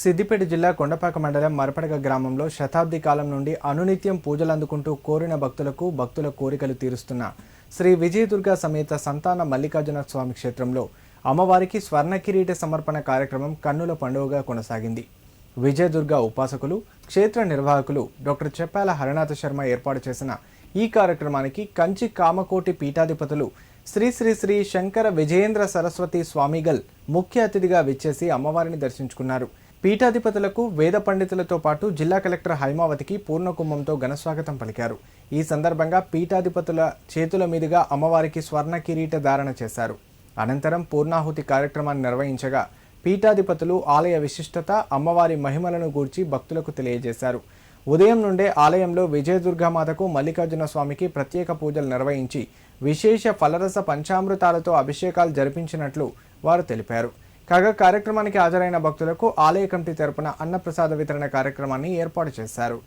సిద్దిపేట జిల్లా కొండపాక మండలం మరపడగ గ్రామంలో శతాబ్ది కాలం నుండి అనునిత్యం పూజలు అందుకుంటూ కోరిన భక్తులకు భక్తుల కోరికలు తీరుస్తున్న శ్రీ విజయదుర్గ సమేత సంతాన మల్లికార్జున స్వామి క్షేత్రంలో అమ్మవారికి స్వర్ణ కిరీట సమర్పణ కార్యక్రమం కన్నుల పండుగగా కొనసాగింది. విజయదుర్గ ఉపాసకులు క్షేత్ర నిర్వాహకులు డాక్టర్ చెప్పాల హరనాథ శర్మ ఏర్పాటు చేసిన ఈ కార్యక్రమానికి కంచి కామకోటి పీఠాధిపతులు శ్రీ శ్రీ శ్రీ శంకర విజయేంద్ర సరస్వతి స్వామిగల్ ముఖ్య అతిథిగా విచ్చేసి అమ్మవారిని దర్శించుకున్నారు. పీఠాధిపతులకు వేద పండితులతో పాటు జిల్లా కలెక్టర్ హైమావతికి పూర్ణకుంభంతో ఘనస్వాగతం పలికారు. ఈ సందర్భంగా పీఠాధిపతుల చేతుల మీదుగా అమ్మవారికి స్వర్ణ కిరీట ధారణ చేశారు. అనంతరం పూర్ణాహుతి కార్యక్రమాన్ని నిర్వహించగా పీఠాధిపతులు ఆలయ విశిష్టత అమ్మవారి మహిమలను గూర్చి భక్తులకు తెలియజేశారు. ఉదయం నుండే ఆలయంలో విజయదుర్గామాతకు మల్లికార్జున స్వామికి ప్రత్యేక పూజలు నిర్వహించి విశేష ఫలరస పంచామృతాలతో అభిషేకాలు జరిపించినట్లు వారు తెలిపారు. కాగా కార్యక్రమానికి హాజరైన భక్తులకు ఆలయ కమిటీ తరపున అన్నప్రసాద వితరణ కార్యక్రమాన్ని ఏర్పాటు చేశారు.